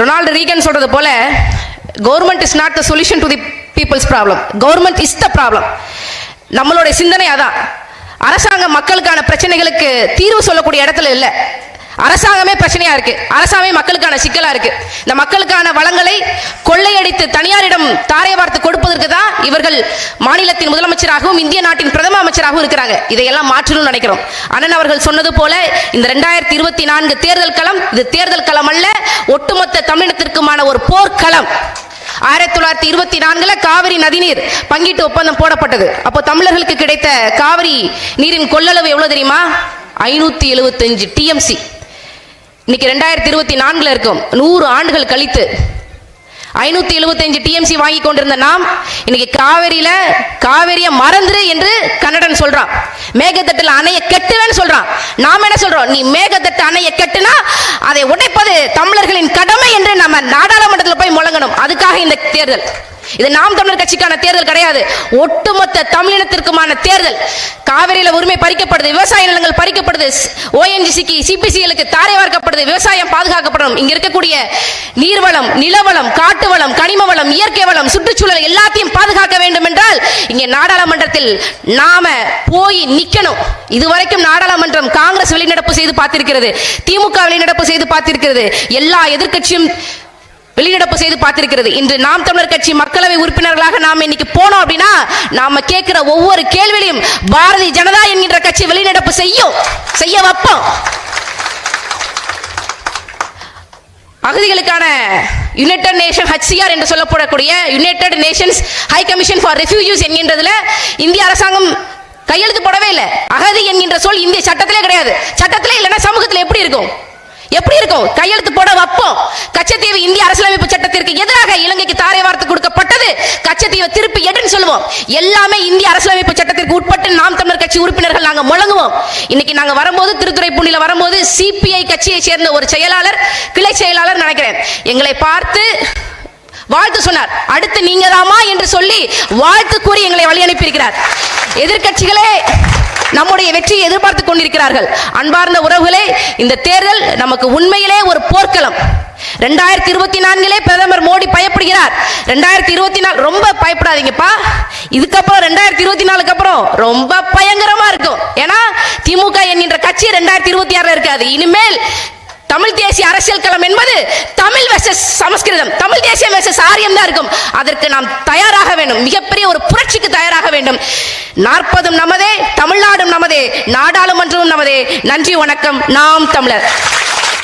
Ronald Reagan சொல்றது போல government is not the solution to the people's problem government is the problem நம்மளுடைய சிந்தனை அதான். அரசாங்கம் மக்களுக்கான பிரச்சனைகளுக்கு தீர்வு சொல்லக்கூடிய இடத்துல இல்லை. அரசாங்கமே பிரச்சனையா இருக்கு. அரசாங்கமே மக்களுக்கான சிக்கலா இருக்கு. இந்த மக்களுக்கான வளங்களை கொள்ளையடித்து தனியாரிடம் தாரை வார்த்து கொடுப்பதற்கு தான் இவர்கள் மாநிலத்தின் முதலமைச்சராகவும் இந்திய நாட்டின் பிரதம அமைச்சராகவும் இருக்கிறாங்க. இதையெல்லாம் மாற்றணும்னு நினைக்கிறோம். அண்ணன் அவர்கள் சொன்னது போல இந்த ரெண்டாயிரத்தி இருபத்தி நான்கு தேர்தல் களம் இது தேர்தல் களம் அல்ல ஒட்டுமொத்த தமிழினத்திற்குமான ஒரு போர்க்களம். ஆயிரத்தி தொள்ளாயிரத்தி இருபத்தி நான்குல காவிரி நதிநீர் பங்கீட்டு ஒப்பந்தம் போடப்பட்டது. அப்போ தமிழர்களுக்கு கிடைத்த காவிரி நீரின் கொள்ளளவு எவ்வளவு தெரியுமா? ஐநூத்தி எழுபத்தஞ்சு டிஎம்சி இன்னைக்கு ரெண்டாயிரத்தி இருபத்தி நான்குல இருக்கும். நூறு ஆண்டுகள் கழித்து ஐநூத்தி எழுபத்தஞ்சு டிஎம்சி வாங்கி கொண்டிருந்த நாம் இன்னைக்கு காவிரியில காவிரிய மறந்துரு என்று கன்னடன் சொல்றான். மேகத்தட்டில் அணைய கெட்டுவேன்னு சொல்றான். நாம என்ன சொல்றோம்? நீ மேகத்தட்டு அணைய கெட்டுனா அதை உடைப்பது தமிழர்களின் கடமை. என்று நம்ம நாடாளுமன்றத்தில் போய் முழங்கணும். அதுக்காக இந்த தேர்தல். இது நாம் தமிழர் கட்சிக்கான தேர்தல் கிடையாது. ஒட்டுமொத்த தமிழினத்திற்குமான தேர்தல். காவிரியில உரிமை பறிக்கப்படுது விவசாய நிலங்கள் பறிக்கப்படுது ஓஎன்ஜிசிக்கு சிபிசிஎலுக்கு தாரை வார்க்கப்படுது விவசாயம் பாதுகாக்கப்படும். இங்க இருக்கக்கூடிய நீர்வளம் நிலவளம் காட்டு வளம் கனிம வளம் இயற்கை வளம் சுற்றுச்சூழல் எல்லாத்தையும் பாதுகாக்க வேண்டும் என்றால் இங்கே நாடாளுமன்றத்தில் நாம போய் நிக்கணும். இதுவரைக்கும் நாடாளுமன்றம் காங்கிரஸ் வெளிநடப்பு செய்து பார்த்திருக்கிறது திமுக வெளிநடப்பு செய்து பார்த்திருக்கிறது. எல்லா எதிர்க்கட்சியும் வெளிநடப்பு செய்து பார்த்திருக்கிறது. இன்று நாம் தமிழர் கட்சி மக்களவை உறுப்பினர்களாக நாம் இன்னைக்கு போனோம் அப்படின்னா நாம கேட்கிற ஒவ்வொரு கேள்வியிலையும் பாரதிய ஜனதா என்கின்ற கட்சி வெளிநடப்பு செய்யும். செய்ய வைப்போம். அகதிகளுக்கான யுனைடெட் நேஷன் ஹச்சிஆர் என்று சொல்லப்படக்கூடிய United Nations High Commission for Refugees என்கின்றதுல இந்திய அரசாங்கம் கையெழுத்து போடவே இல்லை. அகதி என்கின்ற சொல் இந்திய சட்டத்திலே கிடையாது. சட்டத்திலே இல்லைன்னா சமூகத்தில் எப்படி இருக்கும்? எப்படி இருக்கும்? கையெழுத்து போட வைப்போம். கச்சத்தீவு இந்திய அரசியலமைப்பு சட்டத்திற்கு எதிராக இலங்கைக்கு தாரை வார்த்தை கொடுக்கப்பட்டது. கச்சத்தீவை திருப்பி எடுன்னு சொல்லுவோம். எல்லாமே இந்திய அரசியலமைப்பு சட்டத்திற்கு உட்பட்டு நாம் தமிழர் கட்சி உறுப்பினர்கள் நாங்க முழங்குவோம். இன்னைக்கு நாங்க வரும்போது திருத்துறைப்பூண்டில வரும்போது சிபிஐ கட்சியை சேர்ந்த ஒரு செயலாளர் கிளை செயலாளர் நினைக்கிறேன். எங்களை பார்த்து வாழ்த்து சொன்னார். அடுத்து நீங்க என்று சொல்லி வாழ்த்து கூறி எங்களை வழி அனுப்பியிருக்கிறார் எதிர்கட்சிகளே நம்ம வெற்றியை எதிர்பார்த்து கொண்டிருக்கிறார்கள். அன்பார்ந்த உறவுகளே இந்த தேர்தல் நமக்கு உண்மையிலே ஒரு போர்க்களம். ரெண்டாயிரத்தி இருபத்தி நான்கிலே பிரதமர் மோடி பயப்படுகிறார். ரெண்டாயிரத்தி இருபத்தி நாலு ரொம்ப பயப்படாதீங்கப்பா. இதுக்கப்புறம் ரெண்டாயிரத்தி இருபத்தி நாலுக்கு அப்புறம் ரொம்ப பயங்கரமா இருக்கும். ஏன்னா திமுக என்கின்ற கட்சி ரெண்டாயிரத்தி இருபத்தி ஆறுல இருக்காது. இனிமேல் தமிழ் தேசிய அரசியல் களம் என்பது தமிழ் வெர்சஸ் சமஸ்கிருதம். தமிழ் தேசியம் வெர்சஸ் ஆரியம் தான் இருக்கும். அதற்கு நாம் தயாராக வேண்டும். மிகப்பெரிய ஒரு புரட்சிக்கு தயாராக வேண்டும். நாற்பதும் நமதே தமிழ்நாடும் நமதே நாடாளுமன்றமும் நமதே. நன்றி வணக்கம். நாம் தமிழர்.